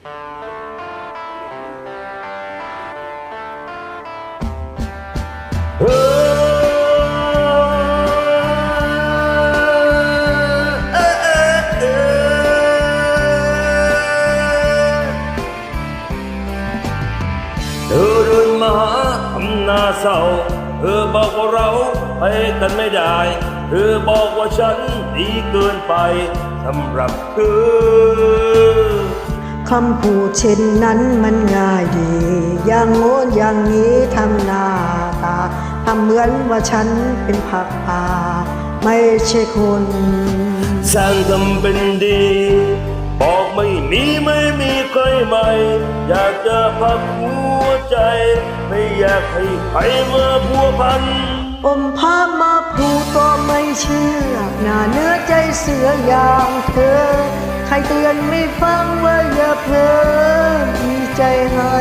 เธอเดินมาทำหน้าเศร้าเธอบอกว่าเราไปกันไม่ได้ เธอบอกว่าฉันดีเกินไปสำหรับเธอ คำพูดเช่นนั้นมันง่ายดี อย่างโน้นอย่างนี้ทำหน้าตาทำเหมือนว่าฉันเป็นผักป่าไม่ใช่คนสร้างทำเป็นดี บอกไม่มีไม่มีใครใหม่ อยากจะพักหัวใจ ไม่อยากให้ใครมาพัวพันอมพามาพูดก็ไม่เชื่อหน้าเนื้อใจเสืออย่างเธอ ครเตือนไม่ฟังว่าอย่าเพลินมีใจให้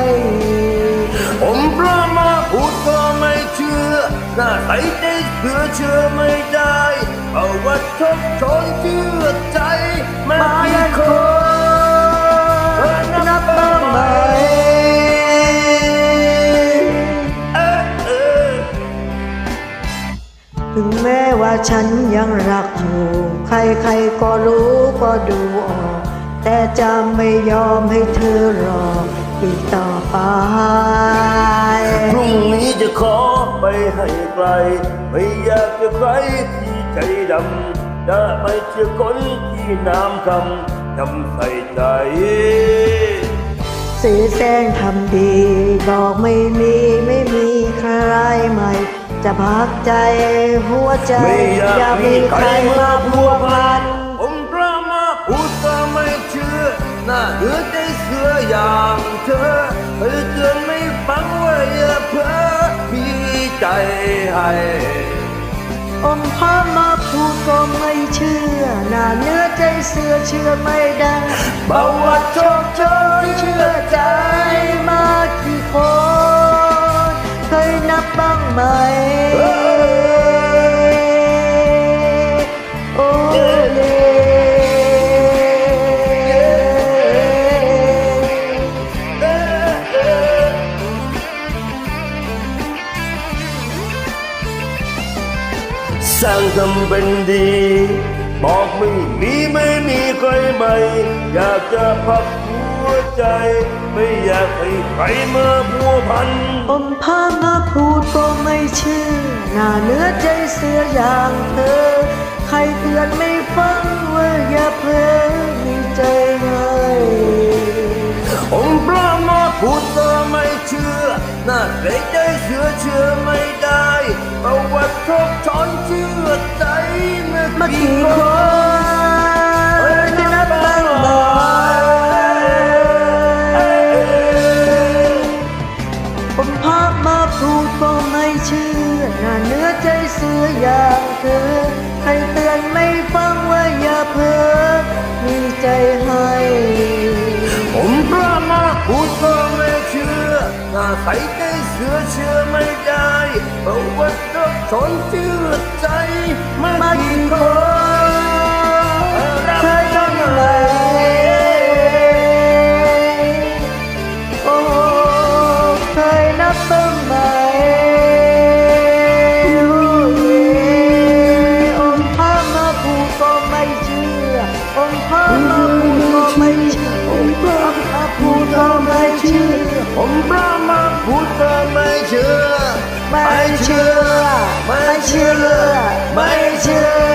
ผมพระมาพูดก็ไม่เชื่อหน้าใสใจเชื่อเชื่อไม่ได้เอาว่าชดชนเชื่อใจแม่พี่คนนับบ้างไหมเอ๊ะเอ๊ะถึงแม้ว่าฉันยังรักอยู่ ใครๆก็รู้ ก็ดูออก แต่จะไม่ยอมให้เธอรออีกต่อไป พรุ่งนี้จะขอไปให้ไกล ไม่อยากจะใครที่ใจดำจะไม่เชื่อคนที่น้ำคำจำใส่ใจสีแสงทำดี บอกไม่มีไม่มีใครใหม่ จะพักใจหัวใจไม่อยากอย่ามีมีใคใครรมามาพัพัววพัพันนผมพระ มาพูดก็ไม่เชื่อหน้าเหือใจเสืออย่างเธอเธอเตือนไม่ฟังว่าอย่าเพ้อมีใจให้อมพามาพูดก็ไม่เชื่อหน้าเนื้อใจเสือเชื่อไม่ได้เบาว่าโชคโชนเชื่อใจ สร้างทำเป็นดี บอกไม่มีไม่มีใครใหม่ อยากจะพักหัวใจ ไม่อยากให้ใครมาพัวพันอมพามาพูดก็ไม่เชื่อหน้าเนื้อใจเสืออย่างเธอ ใครเตือนไม่ฟังว่าอย่าเพลินมีใจให้องค์พระมา พูดก็ไม่เชื่อหน้าใจใจเชื่อเชื่อไม่ได้ประวัติทบช้อนเชื่อใจเมื่อมากี่กี่คคนนนับบ้างไหมผมพามาพูดก็ไม่เชื่อหน้าเนื้อใจเสืออย่างเธอใครเตือนไม่ฟังว่าอย่าเพ้อ หน้ใสใจเสื่อเชื่อไม่ได้ประวัติทบช้อนเชื่อใจมากี่กี่คคน ก็ไม่เชื่อ ไม่เชื่อ ไม่เชื่อไม่